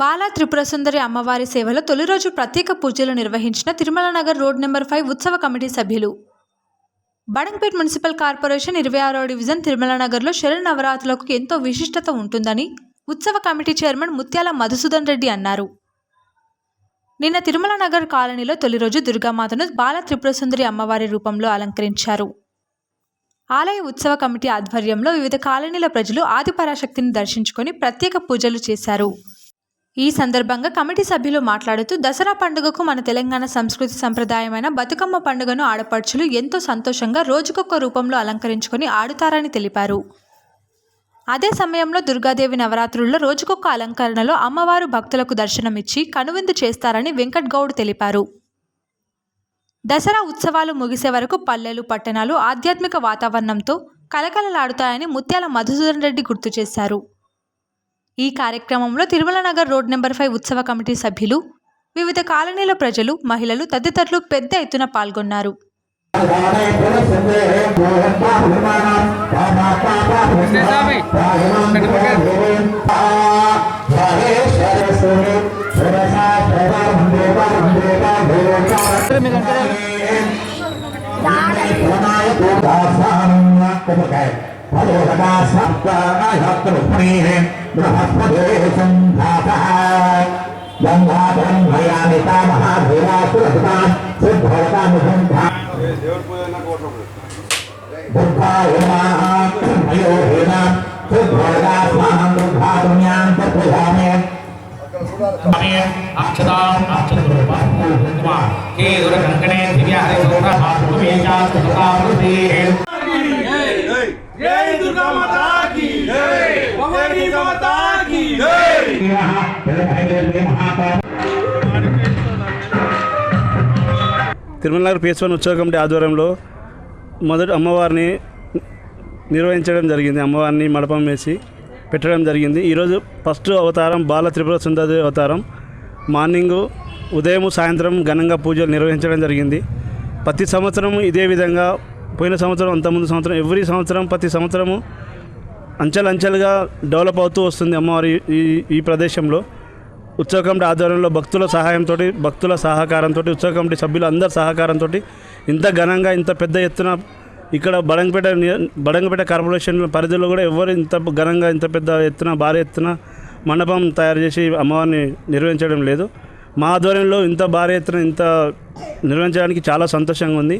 బాలా త్రిపుర సుందరి అమ్మవారి సేవలో తొలి రోజు ప్రత్యేక పూజలు నిర్వహించిన Tirumala Nagar road number five ఉత్సవ కమిటీ సభ్యులు. బడంపేట్ మున్సిపల్ కార్పొరేషన్ ఇరవై ఆరో డివిజన్ తిరుమల నగర్లో శరణ్ నవరాత్రులకు ఎంతో విశిష్టత ఉంటుందని ఉత్సవ కమిటీ చైర్మన్ ముత్యాల మధుసూదన్ రెడ్డి అన్నారు. నిన్న తిరుమల నగర్ కాలనీలో తొలి రోజు దుర్గామాతను బాల త్రిపుర సుందరి అమ్మవారి రూపంలో అలంకరించారు. ఆలయ ఉత్సవ కమిటీ ఆధ్వర్యంలో వివిధ కాలనీల ప్రజలు ఆదిపరాశక్తిని దర్శించుకొని ప్రత్యేక పూజలు చేశారు. ఈ సందర్భంగా కమిటీ సభ్యులు మాట్లాడుతూ దసరా పండుగకు మన తెలంగాణ సంస్కృతి సంప్రదాయమైన బతుకమ్మ పండుగను ఆడపడుచులు ఎంతో సంతోషంగా రోజుకొక రూపంలో అలంకరించుకొని ఆడుతారని తెలిపారు. అదే సమయంలో దుర్గాదేవి నవరాత్రుల్లో రోజుకొక అలంకరణలో అమ్మవారు భక్తులకు దర్శనమిచ్చి కనువిందు చేస్తారని వెంకట్ గౌడ్ తెలిపారు. దసరా ఉత్సవాలు ముగిసే వరకు పల్లెలు పట్టణాలు ఆధ్యాత్మిక వాతావరణంతో కలకలలాడుతాయని ముత్యాల మధుసూదన్ రెడ్డి గుర్తు చేశారు. ఈ కార్యక్రమంలో Tirumala Nagar road number five ఉత్సవ కమిటీ సభ్యులు వివిధ కాలనీల ప్రజలు మహిళలు తదితరులు పెద్ద ఎత్తున పాల్గొన్నారు. బృహస్పతి దేవుడి పూజ అయినా కోరుకోండి అక్షతాం అక్షతరూపం కేదుర కంకణే దివ్య హరిశోభ ఆత్మేశాస్తకామృతే జై తిరుమల నగర్ పిఎస్వన్ ఉత్సవ కమిటీ ఆధ్వర్యంలో మొదటి అమ్మవారిని నిర్వహించడం జరిగింది. అమ్మవారిని మడపం వేసి పెట్టడం జరిగింది. ఈరోజు ఫస్ట్ అవతారం బాల త్రిపుర సుందరి అవతారం. మార్నింగు ఉదయం సాయంత్రం ఘనంగా పూజలు నిర్వహించడం జరిగింది. ప్రతి సంవత్సరం ఇదే విధంగా పోయిన సంవత్సరం అంతకుముందు సంవత్సరం ఎవ్రీ సంవత్సరం ప్రతి సంవత్సరము అంచెలంచెలుగా డెవలప్ అవుతూ వస్తుంది అమ్మవారి ఈ ఈ ప్రదేశంలో. ఉత్సవ కమిటీ ఆధ్వర్యంలో భక్తుల సహాయంతో భక్తుల సహకారంతో ఉత్సవ కమిటీ సభ్యులు అందరి సహకారంతో ఇంత ఘనంగా ఇంత పెద్ద ఎత్తున ఇక్కడ బడంగపేట బడంగపేట కార్పొరేషన్ పరిధిలో కూడా ఎవరు ఇంత ఘనంగా ఇంత పెద్ద ఎత్తున భారీ ఎత్తున మండపం తయారు చేసి అమ్మవారిని నిర్వహించడం లేదు. మా ఆధ్వర్యంలో ఇంత భారీ ఎత్తున ఇంత నిర్వహించడానికి చాలా సంతోషంగా ఉంది.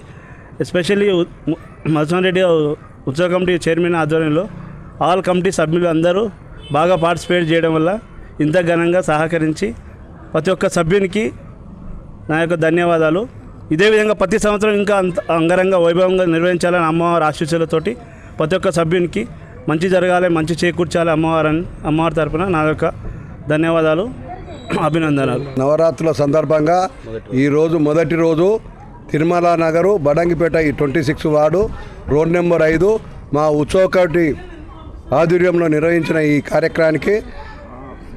ఎస్పెషల్లీ మధుసూన్ రెడ్డి ఉత్సవ కమిటీ చైర్మన్ ఆధ్వర్యంలో ఆల్ కమిటీ సభ్యులు అందరూ బాగా పార్టిసిపేట్ చేయడం వల్ల ఇంత ఘనంగా సహకరించి ప్రతి ఒక్క సభ్యునికి నా యొక్క ధన్యవాదాలు. ఇదే విధంగా ప్రతి సంవత్సరం ఇంకా అంత అంగరంగ వైభవంగా నిర్వహించాలని అమ్మవారి ఆశీస్సులతోటి ప్రతి ఒక్క సభ్యునికి మంచి జరగాలి మంచి చేకూర్చాలి అమ్మవారని అమ్మవారి తరపున నా యొక్క ధన్యవాదాలు అభినందనలు. నవరాత్రుల సందర్భంగా ఈరోజు మొదటి రోజు తిరుమల నగరు బడంగిపేట ఈ twenty six ward road number ఐదు మా ఉత్సవ కమిటీ ఆధ్వర్యంలో నిర్వహించిన ఈ కార్యక్రమానికి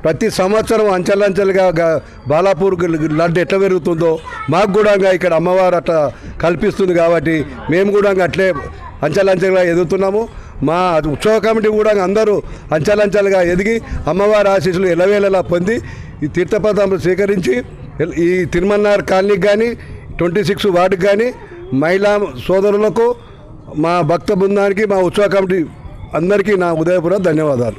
ప్రతి సంవత్సరం అంచెలంచెలుగా బాలాపూర్ లడ్డు ఎట్లా పెరుగుతుందో మాకు కూడా ఇక్కడ అమ్మవారు అట్లా కల్పిస్తుంది కాబట్టి మేము కూడా అట్లే అంచెలంచెలుగా ఎదుగుతున్నాము. మా ఉత్సవ కమిటీ కూడా అందరూ అంచెలంచెలుగా ఎదిగి అమ్మవారి ఆశీస్సులు ఎలవేళలా పొంది ఈ తీర్థపదాలు స్వీకరించి ఈ తిరుమలనార్ కాలనీకి కానీ ట్వంటీ సిక్స్ వార్డుకి కానీ మహిళా సోదరులకు మా భక్త బృందానికి మా ఉత్సవ కమిటీ అందరికీ నా ఉదయపూర్వక ధన్యవాదాలు.